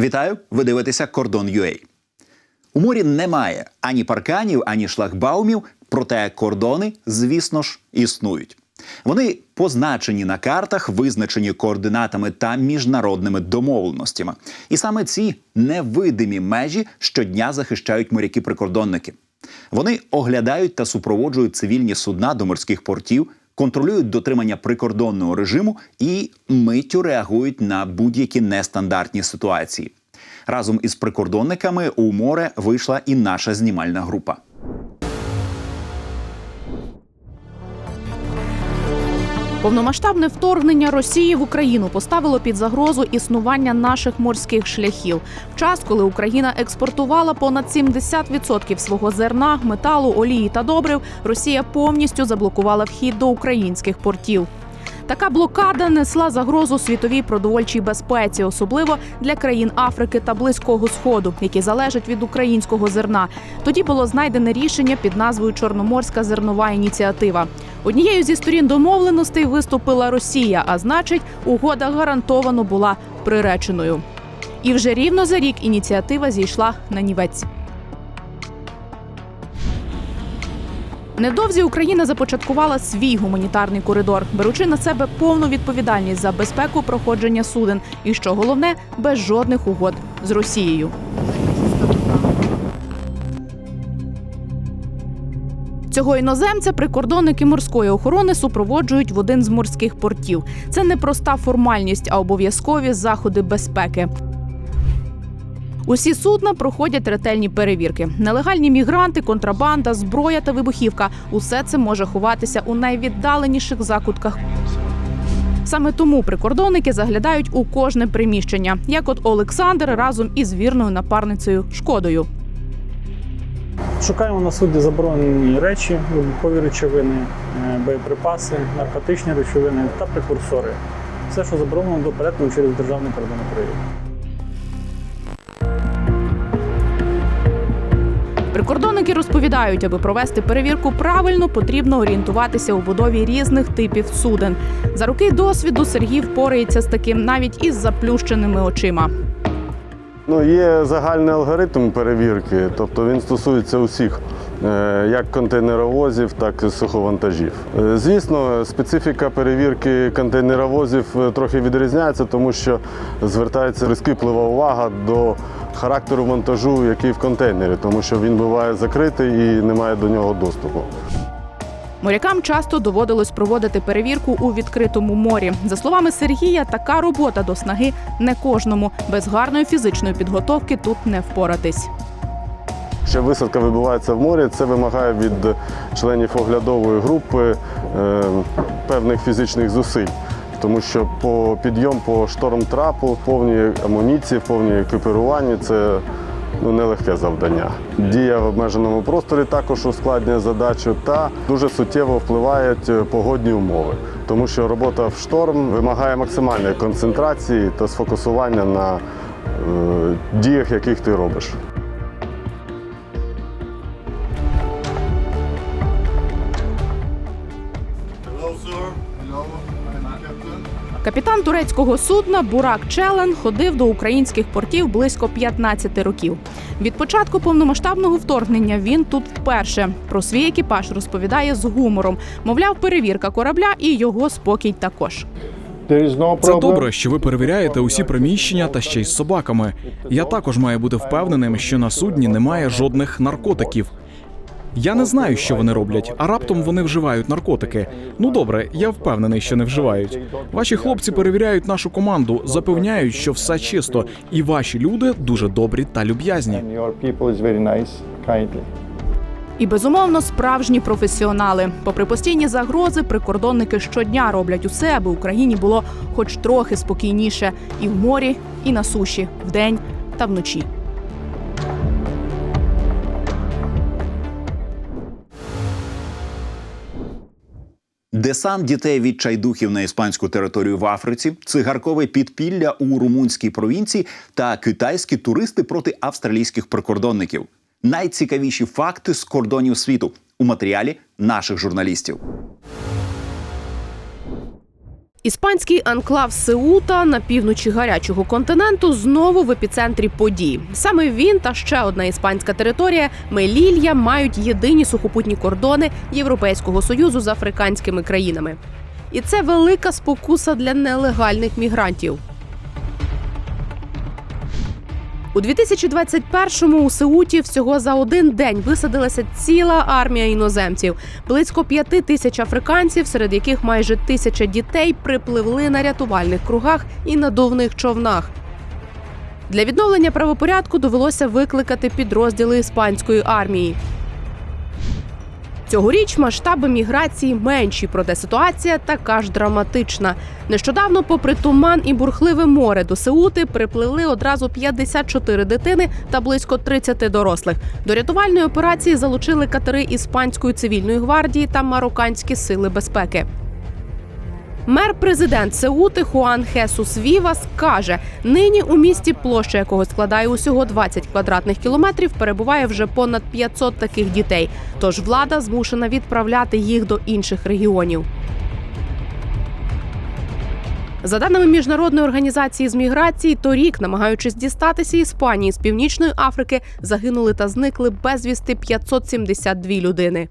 Вітаю! Ви дивитеся Кордон UA. У морі немає ані парканів, ані шлагбаумів, проте кордони, звісно ж, існують. Вони позначені на картах, визначені координатами та міжнародними домовленостями. І саме ці невидимі межі щодня захищають моряки-прикордонники. Вони оглядають та супроводжують цивільні судна до морських портів, контролюють дотримання прикордонного режиму і миттю реагують на будь-які нестандартні ситуації. Разом із прикордонниками у море вийшла і наша знімальна група. Повномасштабне вторгнення Росії в Україну поставило під загрозу існування наших морських шляхів. В час, коли Україна експортувала понад 70% свого зерна, металу, олії та добрив, Росія повністю заблокувала вхід до українських портів. Така блокада несла загрозу світовій продовольчій безпеці, особливо для країн Африки та Близького Сходу, які залежать від українського зерна. Тоді було знайдене рішення під назвою Чорноморська зернова ініціатива. Однією зі сторін домовленостей виступила Росія, а значить, угода гарантовано була приреченою. І вже рівно за рік ініціатива зійшла на нівець. Невдовзі Україна започаткувала свій гуманітарний коридор, беручи на себе повну відповідальність за безпеку проходження суден, і що головне, без жодних угод з Росією. Цього іноземця прикордонники морської охорони супроводжують в один з морських портів. Це не проста формальність, а обов'язкові заходи безпеки. Усі судна проходять ретельні перевірки. Нелегальні мігранти, контрабанда, зброя та вибухівка усе це може ховатися у найвіддаленіших закутках. Саме тому прикордонники заглядають у кожне приміщення, як от Олександр разом із вірною напарницею шкодою. Шукаємо на судді заборонені речі, вибухові речовини, е, боєприпаси, наркотичні речовини та прекурсори. Все, що заборонено до перетину через державний кордон України. Прикордонники розповідають, аби провести перевірку правильно, потрібно орієнтуватися у будові різних типів суден. За роки досвіду Сергій впорається з таким навіть із заплющеними очима. Ну, є загальний алгоритм перевірки, тобто він стосується усіх, як контейнеровозів, так і суховантажів. Е, Звісно, специфіка перевірки контейнеровозів е, трохи відрізняється, тому що звертається прискіплива увага до характеру вантажу, який в контейнері, тому що він буває закритий і немає до нього доступу. Морякам часто доводилось проводити перевірку у відкритому морі. За словами Сергія, така робота до снаги не кожному. Без гарної фізичної підготовки тут не впоратись. Якщо висадка відбувається в морі, це вимагає від членів оглядової групи е, певних фізичних зусиль. Тому що по підйом по шторм-трапу, в повній амуніції, в повній екіпіруванні це ну, нелегке завдання. Дія в обмеженому просторі також ускладнює задачу та дуже суттєво впливають е, погодні умови. Тому що робота в шторм вимагає максимальної концентрації та сфокусування на е, діях, яких ти робиш. Капітан турецького судна Бурак Челен ходив до українських портів близько 15 років. Від початку повномасштабного вторгнення він тут вперше. Про свій екіпаж розповідає з гумором. Мовляв, перевірка корабля і його спокій також. Це добре, що ви перевіряєте усі приміщення та ще й з собаками. Я також маю бути впевненим, що на судні немає жодних наркотиків. Я не знаю, що вони роблять, а раптом вони вживають наркотики. Ну добре, я впевнений, що не вживають. Ваші хлопці перевіряють нашу команду, запевняють, що все чисто, і ваші люди дуже добрі та люб'язні. І безумовно справжні професіонали. Попри постійні загрози, прикордонники щодня роблять усе, аби Україні було хоч трохи спокійніше і в морі, і на суші, вдень та вночі. Десант дітей від чайдухів на іспанську територію в Африці, цигаркове підпілля у румунській провінції та китайські туристи проти австралійських прикордонників. Найцікавіші факти з кордонів світу у матеріалі наших журналістів. Іспанський анклав Сеута на півночі гарячого континенту знову в епіцентрі подій. Саме він та ще одна іспанська територія Мелілья мають єдині сухопутні кордони Європейського союзу з африканськими країнами. І це велика спокуса для нелегальних мігрантів. У 2021-му у Сеуті всього за один день висадилася ціла армія іноземців. Близько п'яти тисяч африканців, серед яких майже тисяча дітей припливли на рятувальних кругах і надувних човнах. Для відновлення правопорядку довелося викликати підрозділи іспанської армії. Цьогоріч масштаби міграції менші, проте ситуація така ж драматична. Нещодавно, попри туман і бурхливе море, до Сеути припливли одразу 54 дитини та близько 30 дорослих. До рятувальної операції залучили катери іспанської цивільної гвардії та марокканські сили безпеки. Мер-президент Сеути Хуан Хесус Вівас каже: нині у місті площа якого складає усього 20 квадратних кілометрів, перебуває вже понад 500 таких дітей. Тож влада змушена відправляти їх до інших регіонів. За даними міжнародної організації з міграції, торік, намагаючись дістатися Іспанії з північної Африки, загинули та зникли безвісти 572 людини.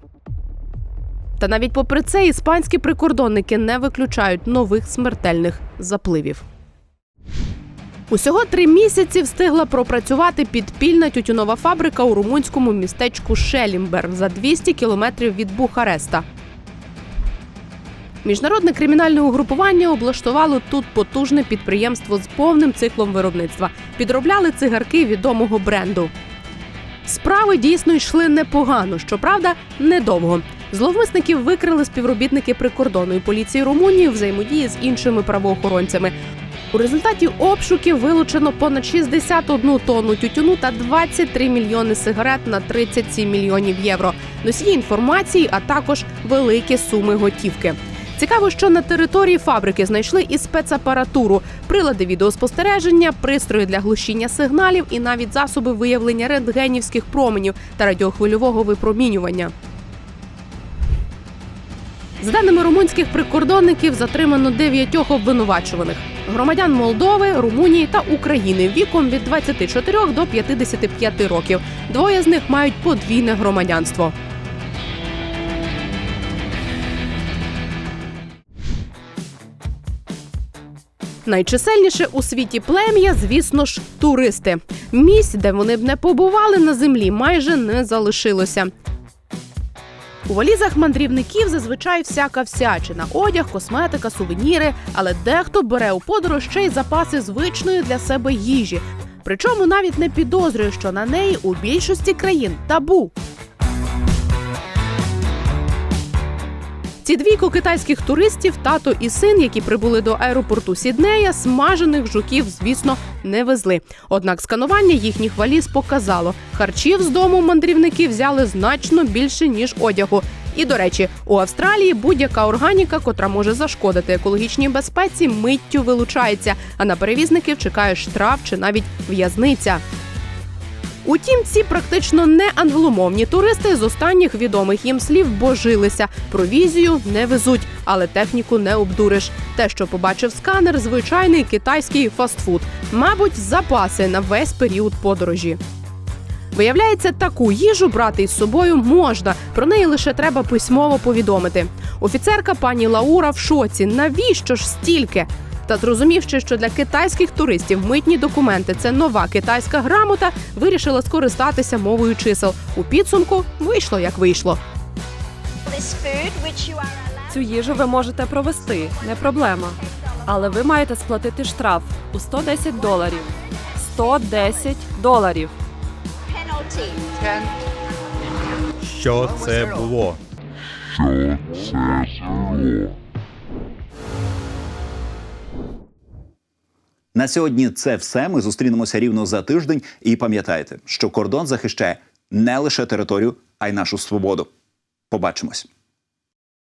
Та навіть попри це іспанські прикордонники не виключають нових смертельних запливів. Усього три місяці встигла пропрацювати підпільна тютюнова фабрика у румунському містечку Шелімбер за 200 кілометрів від Бухареста. Міжнародне кримінальне угрупування облаштувало тут потужне підприємство з повним циклом виробництва. Підробляли цигарки відомого бренду. Справи дійсно йшли непогано, щоправда, недовго. Зловмисників викрили співробітники прикордонної поліції Румунії в взаємодії з іншими правоохоронцями. У результаті обшуків вилучено понад 61 тонну тютюну та 23 мільйони сигарет на 37 мільйонів євро. Носії інформації, а також великі суми готівки. Цікаво, що на території фабрики знайшли і спецапаратуру, прилади відеоспостереження, пристрої для глушіння сигналів і навіть засоби виявлення рентгенівських променів та радіохвильового випромінювання. За даними румунських прикордонників, затримано дев'ятьох обвинувачуваних громадян Молдови, Румунії та України віком від 24 до 55 років. Двоє з них мають подвійне громадянство. Найчисельніше у світі плем'я, звісно ж, туристи. Місць, де вони б не побували на землі, майже не залишилося. У валізах мандрівників зазвичай всяка всячина: одяг, косметика, сувеніри. Але дехто бере у подорож ще й запаси звичної для себе їжі. Причому навіть не підозрює, що на неї у більшості країн табу. Ці двійко китайських туристів, тато і син, які прибули до аеропорту Сіднея, смажених жуків, звісно, не везли. Однак сканування їхніх валіз показало, харчів з дому мандрівники взяли значно більше ніж одягу. І до речі, у Австралії будь-яка органіка, котра може зашкодити екологічній безпеці, миттю вилучається. А на перевізників чекає штраф чи навіть в'язниця. Утім, ці практично не англомовні туристи з останніх відомих їм слів божилися. Провізію не везуть, але техніку не обдуриш. Те, що побачив сканер, звичайний китайський фастфуд, мабуть, запаси на весь період подорожі. Виявляється, таку їжу брати із собою можна. Про неї лише треба письмово повідомити. Офіцерка пані Лаура в шоці. Навіщо ж стільки? Та зрозумівши, що для китайських туристів митні документи це нова китайська грамота, вирішила скористатися мовою чисел. У підсумку вийшло як вийшло. Цю їжу ви можете провести, не проблема. Але ви маєте сплатити штраф у 110 доларів. 110 доларів. penalty. Що це було? На сьогодні це все. Ми зустрінемося рівно за тиждень. І пам'ятайте, що кордон захищає не лише територію, а й нашу свободу. Побачимось.